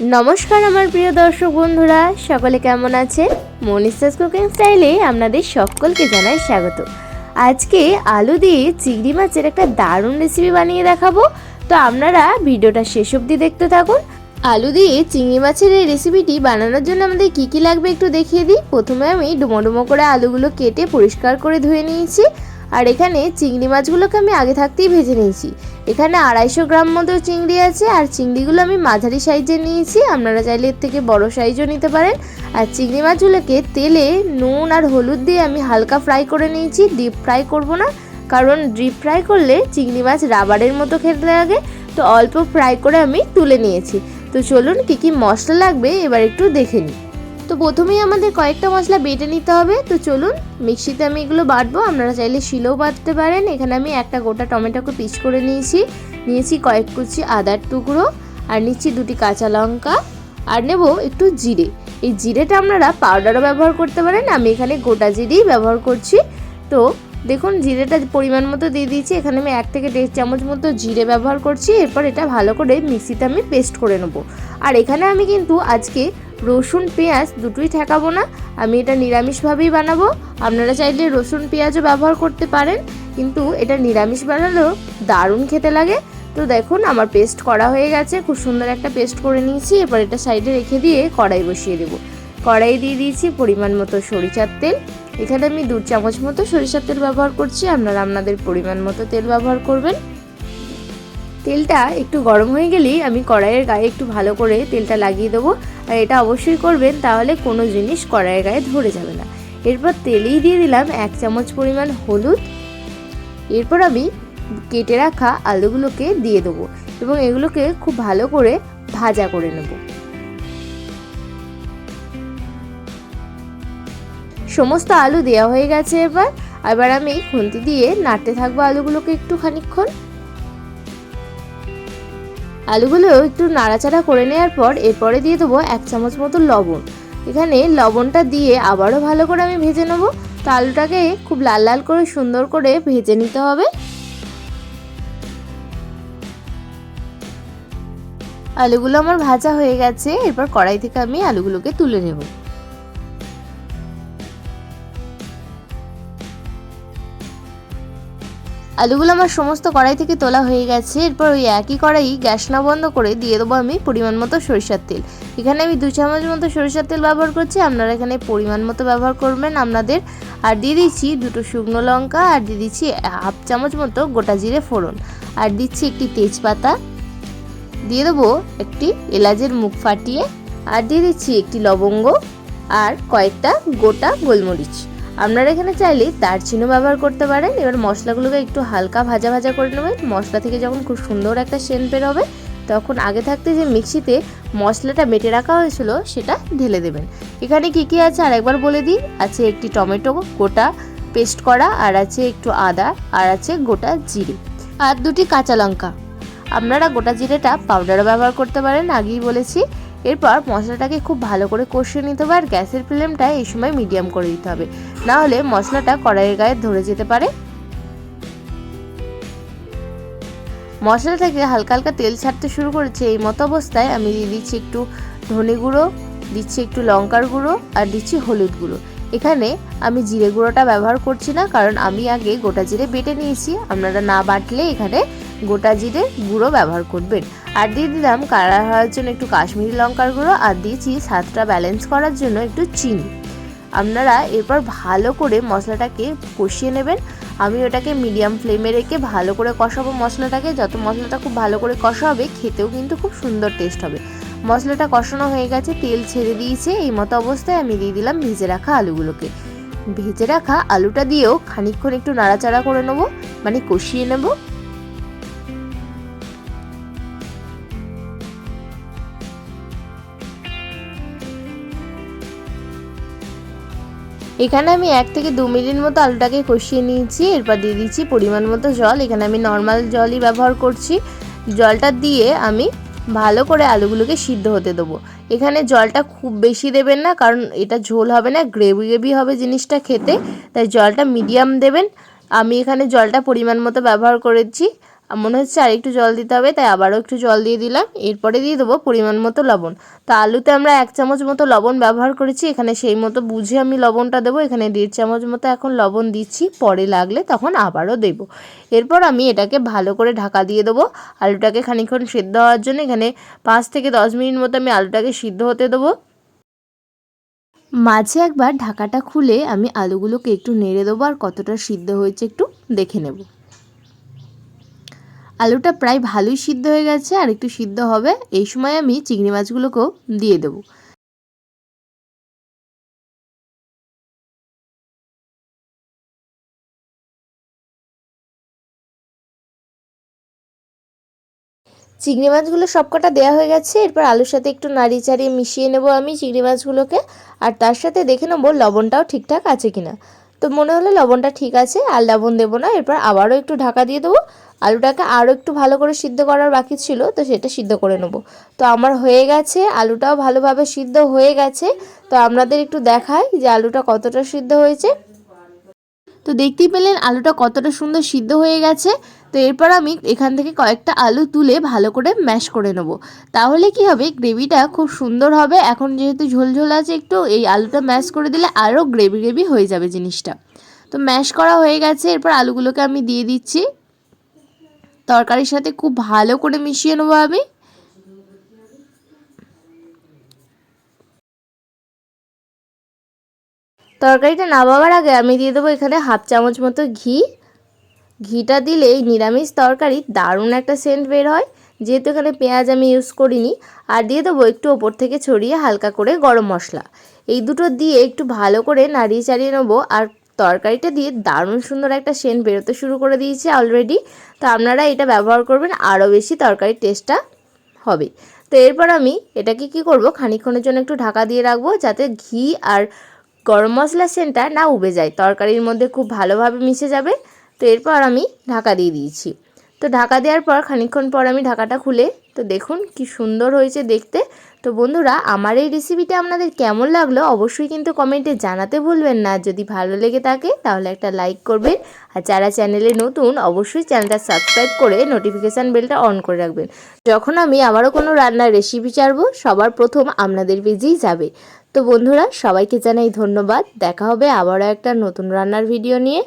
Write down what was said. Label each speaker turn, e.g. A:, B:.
A: নমস্কার আমার প্রিয় দর্শক বন্ধুরা, সকলে কেমন আছে? মনিস্টাস কুকিং স্টাইলে আপনাদের সকলকে জানাই স্বাগত। আজকে আলু দিয়ে চিংড়ি মাছের একটা দারুণ রেসিপি বানিয়ে দেখাবো। তো আপনারা ভিডিওটা শেষ অবধি দেখতে থাকুন। আলু দিয়ে চিংড়ি মাছের এই রেসিপিটি বানানোর জন্য আমাদের কী কী লাগবে একটু দেখিয়ে দিই। প্রথমে আমি ডুমো ডুমো করে আলুগুলো কেটে পরিষ্কার করে ধুয়ে নিয়েছি। আর এখানে চিংড়ি মাছগুলোকে আমি আগে থাকতেই ভেজে নিয়েছি। এখানে আড়াইশো গ্রাম মতো চিংড়ি আছে, আর চিংড়িগুলো আমি মাঝারি সাইজে নিয়েছি। আপনারা চাইলে এর থেকে বড় সাইজও নিতে পারেন। আর চিংড়ি মাছগুলোকে তেলে নুন আর হলুদ দিয়ে আমি হালকা ফ্রাই করে নিয়েছি। ডিপ ফ্রাই করব না, কারণ ডিপ ফ্রাই করলে চিংড়ি মাছ রাবারের মতো খেতে লাগে। তো অল্প ফ্রাই করে আমি তুলে নিয়েছি। তো চলুন কী কী মশলা লাগবে, এবার একটু দেখে নিই। তো প্রথমেই আমাদের কয়েকটা মশলা বেটে নিতে হবে। তো চলুন, মিক্সিতে আমি এগুলো বাটবো। আপনারা চাইলে শিলেও বাটতে পারেন। এখানে আমি একটা গোটা টমেটোকে পিস করে নিয়েছি। নিয়েছি কয়েক কুচি আদার টুকরো আর নিচ্ছি দুটি কাঁচা লঙ্কা আর নেব একটু জিরে। এই জিরেটা আপনারা পাউডারও ব্যবহার করতে পারেন। আমি এখানে গোটা জিরেই ব্যবহার করছি। তো দেখুন, জিরেটা পরিমাণ মতো দিয়ে দিয়েছি। এখানে আমি এক থেকে দেড় চামচ মতো জিরে ব্যবহার করছি। এরপর এটা ভালো করে মিক্সিতে আমি পেস্ট করে নেব। আর এখানে আমি কিন্তু আজকে রসুন, পেঁয়াজ দুটোই ঠেকাবো না। আমি এটা নিরামিষভাবেই বানাবো। আপনারা চাইলে রসুন, পেঁয়াজও ব্যবহার করতে পারেন, কিন্তু এটা নিরামিষ বানালেও দারুণ খেতে লাগে। তো দেখুন, আমার পেস্ট করা হয়ে গেছে। খুব সুন্দর একটা পেস্ট করে নিয়েছি। এবার এটা সাইডে রেখে দিয়ে কড়াই বসিয়ে দেবো। কড়াই দিয়ে দিয়েছি পরিমাণ মতো সরিষার তেল। এখানে আমি দু চামচ মতো সরিষার তেল ব্যবহার করছি। আপনারা আপনাদের পরিমাণ মতো তেল ব্যবহার করবেন। তেলটা একটু গরম হয়ে গেলেই আমি কড়াইয়ের গায়ে একটু ভালো করে তেলটা লাগিয়ে দেবো। আর এটা অবশ্যই করবেন, তাহলে কোনো জিনিস কড়াইয়ের গায়ে ধরে যাবে না। এরপর তেলেই দিয়ে দিলাম এক চামচ পরিমাণ হলুদ। এরপর আমি কেটে রাখা আলুগুলোকে দিয়ে দেবো এবং এগুলোকে খুব ভালো করে ভাজা করে নেব। সমস্ত আলু দেওয়া হয়ে গেছে এবার। এবার আমি খুন্তি দিয়ে নাড়তে থাকব আলুগুলোকে একটু খানিক্ষণ আলুগুলো একটু নাড়াচাড়া করে নেওয়ার পর এরপরে দিয়ে দেবো এক চামচ মতো লবণ। এখানে লবণটা দিয়ে আবারও ভালো করে আমি ভেজে নেব। তো আলুটাকে খুব লাল লাল করে সুন্দর করে ভেজে নিতে হবে। আলুগুলো আমার ভাজা হয়ে গেছে। এরপর কড়াই থেকে আমি আলুগুলোকে তুলে নেব। আলুগুলো আমার সমস্ত কড়াই থেকে তোলা হয়ে গেছে। এরপর ওই একই কড়াই গ্যাস না বন্ধ করে দিয়ে দেবো আমি পরিমাণ মতো সরিষার তেল। এখানে আমি দু চামচ মতো সরিষার তেল ব্যবহার করছি। আপনারা এখানে পরিমাণ মতো ব্যবহার করবেন আপনাদের। আর দিয়ে দিচ্ছি দুটো শুকনো লঙ্কা আর দিয়ে দিচ্ছি হাফ চামচ মতো গোটা জিরে ফোড়ন। আর দিচ্ছি একটি তেজপাতা। দিয়ে দেবো একটি এলাচের মুখ ফাটিয়ে। আর দিয়ে দিচ্ছি একটি লবঙ্গ। আর কয়েকটা গোটা গোলমরিচ। আপনারা এখানে চাইলে দারচিনিও ব্যবহার করতে পারেন। এবার মশলাগুলোকে একটু হালকা ভাজা ভাজা করে নেবেন। মশলা থেকে যখন খুব সুন্দর একটা সেন্ট বেরোবে তখন আগে থাকতে যে মিক্সিতে মশলাটা বেটে রাখা হয়েছিল, সেটা ঢেলে দেবেন। এখানে কি কি আছে আর একবার বলে দিই। আছে একটি টমেটো গোটা পেস্ট করা, আর আছে একটু আদা, আর আছে গোটা জিরে, আর দুটি কাঁচা লঙ্কা। আপনারা গোটা জিরেটা পাউডারও ব্যবহার করতে পারেন, আগেই বলেছি। এরপর মশলাটাকে খুব ভালো করে কষিয়ে নিতে হবে আর গ্যাসের ফ্লেমটা এই সময় মিডিয়াম করে দিতে হবে। না হলে মশলাটা কড়াইয়ের গায়ে ধরে যেতে পারে। মশলা থেকে হালকা হালকা তেল ছাড়তে শুরু করেছে। এই মতো অবস্থায় আমি দিয়ে দিচ্ছি একটু ধনে গুঁড়ো, দিচ্ছি একটু লঙ্কার গুঁড়ো আর দিচ্ছি হলুদ গুঁড়ো। এখানে আমি জিরে গুঁড়োটা ব্যবহার করছি না, কারণ আমি আগে গোটা জিরে বেটে নিয়েছি। আপনারা না বাটলে এখানে গোটা জিরে গুঁড়ো ব্যবহার করবেন। আর দিয়ে দিলাম কালার হওয়ার জন্য একটু কাশ্মীরি লঙ্কার গুঁড়ো, আর দিয়েছি স্বাদটা ব্যালেন্স করার জন্য একটু চিনি। আপনারা এরপর ভালো করে মশলাটাকে কষিয়ে নেবেন। আমি ওটাকে মিডিয়াম ফ্লেমে রেখে ভালো করে কষাবো মশলাটাকে। যত মশলাটা খুব ভালো করে কষা হবে খেতেও কিন্তু খুব সুন্দর টেস্ট হবে। মশলাটা কষানো হয়ে গেছে, তেল ছেড়ে দিয়েছে। এই মতো অবস্থায় আমি দিয়ে দিলাম ভেজে রাখা আলুগুলোকে। ভেজে রাখা আলুটা দিয়েও খানিকক্ষণ একটু নাড়াচাড়া করে নেব মানে কষিয়ে নেব। এখানে আমি এক থেকে দু মিনিট মতো আলুটাকে কষিয়ে নিয়েছি, এরপর দিয়ে দিচ্ছি পরিমাণ মতো জল। এখানে আমি নর্মাল জলই ব্যবহার করছি। জলটা দিয়ে আমি ভালো করে আলুগুলোকে সিদ্ধ হতে দেবো। এখানে জলটা খুব বেশি দেবেন না, কারণ এটা ঝোল হবে না, গ্রেভি গ্রেভি হবে জিনিসটা খেতে, তাই জলটা মিডিয়াম দেবেন। আমি এখানে জলটা পরিমাণ মতো ব্যবহার করেছি। মনে হচ্ছে আর একটু জল দিতে হবে, তাই আবারও একটু জল দিয়ে দিলাম। এরপরে দিয়ে দেবো পরিমাণ মতো লবণ। তো আলুতে আমরা এক চামচ মতো লবণ ব্যবহার করেছি, এখানে সেই মতো বুঝে আমি লবণটা দেবো, এখানে দেড় চামচ মতো এখন লবণ দিচ্ছি, পরে লাগলে তখন আবারও দেবো। এরপর আমি এটাকে ভালো করে ঢাকা দিয়ে দেবো। আলুটাকে খানিকক্ষণ সেদ্ধ হওয়ার জন্য এখানে পাঁচ থেকে দশ মিনিট মতো আমি আলুটাকে সিদ্ধ হতে দেবো। মাঝে একবার ঢাকাটা খুলে আমি আলুগুলোকে একটু নেড়ে দেবো, আর কতটা সিদ্ধ হয়েছে একটু দেখে নেব। আলুটা প্রায় ভালোই সিদ্ধ হয়ে গেছে আর একটু সিদ্ধ হবে। এই সময় আমি চিংড়ি মাছগুলোকেও দিয়ে দেবো। চিংড়ি মাছগুলো সবকটা দেওয়া হয়ে গেছে। এরপর আলুর সাথে একটু নাড়িয়ে চাড়িয়ে মিশিয়ে নেব আমি চিংড়ি মাছগুলোকে। আর তার সাথে দেখে নেব লবণটাও ঠিকঠাক আছে কিনা। তো মনে হলো লবণটা ঠিক আছে, আর লবণ দেবো না। এরপর আবারও একটু ঢাকা দিয়ে দেবো। আলুটাকে আরও একটু ভালো করে সিদ্ধ করার বাকি ছিল, তো সেটা সিদ্ধ করে নেব। তো আমার হয়ে গেছে, আলুটাও ভালোভাবে সিদ্ধ হয়ে গেছে। তো আপনাদের একটু দেখাই যে আলুটা কতটা সিদ্ধ হয়েছে। তো দেখতেই পেলেন আলুটা কতটা সুন্দর সিদ্ধ হয়ে গেছে। তো এরপর আমি এখান থেকে কয়েকটা আলু তুলে ভালো করে ম্যাশ করে নেব। তাহলে কি হবে, গ্রেভিটা খুব সুন্দর হবে। এখন যেহেতু ঝোলঝোল আছে একটু, এই আলুটা ম্যাশ করে দিলে আরও গ্রেভি গ্রেভি হয়ে যাবে জিনিসটা। তো ম্যাশ করা হয়ে গেছে, এরপর আলুগুলোকে আমি দিয়ে দিচ্ছি। তরকারির সাথে খুব ভালো করে মিশিয়ে নেব আমি। তরকারিটা নামাবার আগে আমি দিয়ে দেবো এখানে হাফ চামচ মতো ঘি। ঘিটা দিলে এই নিরামিষ তরকারি দারুণ একটা সেন্ট বের হয়। যেহেতু এখানে পেঁয়াজ আমি ইউজ করিনি, আর দিয়ে দেবো একটু ওপর থেকে ছড়িয়ে হালকা করে গরম মশলা। এই দুটো দিয়ে একটু ভালো করে নাড়িয়ে চাড়িয়ে নেব, আর তরকারিটা দিয়ে দারুণ সুন্দর একটা সেন্ট বেরোতে শুরু করে দিয়েছে অলরেডি তো আপনারা এটা ব্যবহার করবেন, আরও বেশি তরকারির টেস্টটা হবে। তো এরপর আমি এটাকে কি করব, খানিক্ষণের জন্য একটু ঢাকা দিয়ে রাখব যাতে ঘি আর গরম মশলা সেন্টটা না উবে যায়। তরকারির মধ্যে খুব ভালোভাবে মিশে যাবে। তো এরপর আমি ঢাকা দিয়ে দিয়েছি। তো ঢাকা দেওয়ার পর খানিকক্ষণ পর আমি ঢাকাটা খুলে, তো দেখুন কি সুন্দর হয়েছে দেখতে। তো বন্ধুরা, আমার এই রেসিপিটা আপনাদের কেমন লাগল অবশ্যই কিন্তু কমেন্টে জানাতে ভুলবেন না। যদি ভালো লেগে থাকে, তাহলে একটা লাইক করবেন। আর যারা চ্যানেলে নতুন, অবশ্যই চ্যানেলটা সাবস্ক্রাইব করে নোটিফিকেশান বেলটা অন করে রাখবেন। যখন আমি আবারও কোনো রান্নার রেসিপি ছাড়বো, সবার প্রথম আপনাদের পেজেই যাবে। তো বন্ধুরা, সবাইকে জানাই ধন্যবাদ। দেখা হবে আবারও একটা নতুন রান্নার ভিডিও নিয়ে।